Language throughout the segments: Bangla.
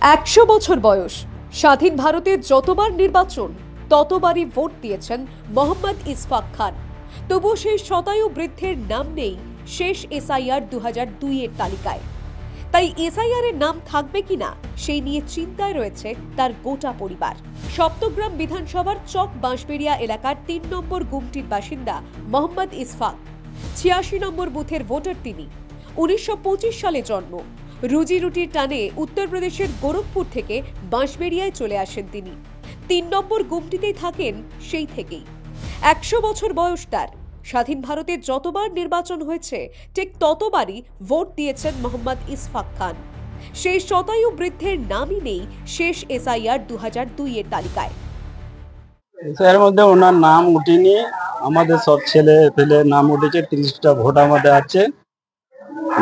একশো বছর বয়স। স্বাধীন ভারতের যতবার নির্বাচন, ততবারই ভোট দিয়েছেন মোহাম্মদ ইসফাক খান। তবুও সেই শতায়ু বৃদ্ধের নাম নেই শেষ এসআইআর দু হাজার দুইয়ের তালিকায়। তাই এসআইআর এর নাম থাকবে কিনা, সেই নিয়ে চিন্তায় রয়েছে তার গোটা পরিবার। সপ্তগ্রাম বিধানসভার চক বাঁশবেড়িয়া এলাকার তিন নম্বর গুমটির বাসিন্দা মোহাম্মদ ইসফাক। ছিয়াশি নম্বর বুথের ভোটার তিনি। উনিশশো পঁচিশ সালে জন্ম। রুজি রুটির টানে উত্তরপ্রদেশের গোরখপুর থেকে বাঁশবেড়িয়ায় চলে আসেন তিনি। তিন নম্বর গুমটিতেই থাকেন সেই থেকেই। একশো বছর বয়স তার। স্বাধীন ভারতে যতবার নির্বাচন হয়েছে, ঠিক ততবারই ভোট দিয়েছেন মোহাম্মদ ইসফাক খান। সেই শতায়ু বৃদ্ধের নামই নেই শেষ এসআইআর দু হাজার দুইয়ের তালিকায়। এর মধ্যে ওনার নাম উঠেনি। আমাদের সব ছেলে পেলে নাম উঠেছে, তিরিশটা ভোট আমাদের আছে।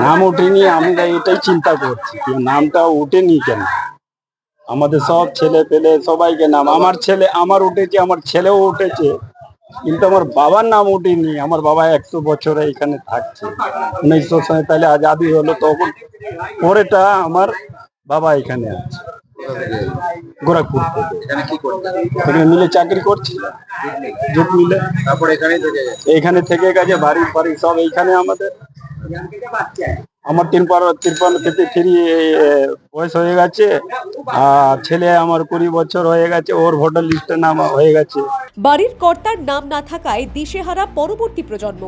নাম উঠেনি আমরা এটাই চিন্তা করছি নামটা উঠেনি কেন? আমাদের সব ছেলে পেলে সবাইকে নাম আমার ছেলে আমার উঠেছে আমার ছেলেও উঠেছে কিন্তু আমার বাবার নাম উঠেনি আমার বাবা একশো বছরে এখানে থাকছে। উনিশশো সাঁতালে আজাদি হলো তখন পরেটা আমার বাবা এখানে আছে গোরখপুর এখানে মিলে চাকরি করছিল জুট মিলে। তারপর এখানেই থেকে গেছে? এইখানে থেকে গেছে বাড়ি ফাড়ি সব এইখানে আমাদের। আমার তিন পার তিরপান্ন থেকে থ্রি বয়স হয়ে গেছে আর ছেলে আমার কুড়ি বছর হয়ে গেছে ওর ভোটার লিস্টে নাম হয়ে গেছে। বাড়ির কর্তার নাম না থাকায় দিশেহারা পরবর্তী প্রজন্ম।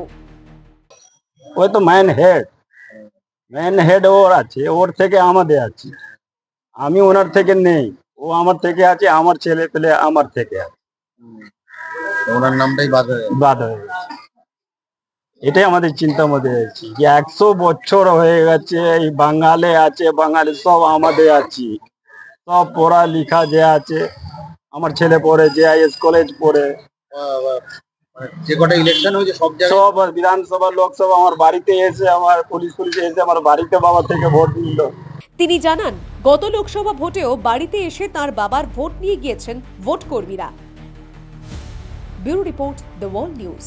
ওই তো ম্যান হেড ম্যান হেড ওর আছে ওর থেকে আমাদের আছে। আমি ওনার থেকে নেই ও আমার থেকে আছে আমার ছেলে পেলে আমার থেকে আছে। ওনার নামটাই বাদ হয়ে বাদ হয়ে গেছে। এটাই আমাদের চিন্তার মধ্যে আছে যে একশো বছর হয়ে গেছে এই বাঙালে আছে বাঙালি সব আমাদের আছি। সব পড়া লিখা যে আছে আমার ছেলে পড়ে যে আইএস কলেজ পড়ে। মানে যে কটা ইলেকশন হয়েছে সব জায়গায় সব বিধানসভা লোকসভা আমার বাড়িতে এসে আমার পুলিশ পুলিশ এসে আমার বাড়িতে বাবা থেকে ভোট দিল। তিনি জানান গত লোকসভা ভোটেও বাড়িতে এসে তার বাবার ভোট নিয়ে গিয়েছেন ভোট কর্মীরা bureau report the world news.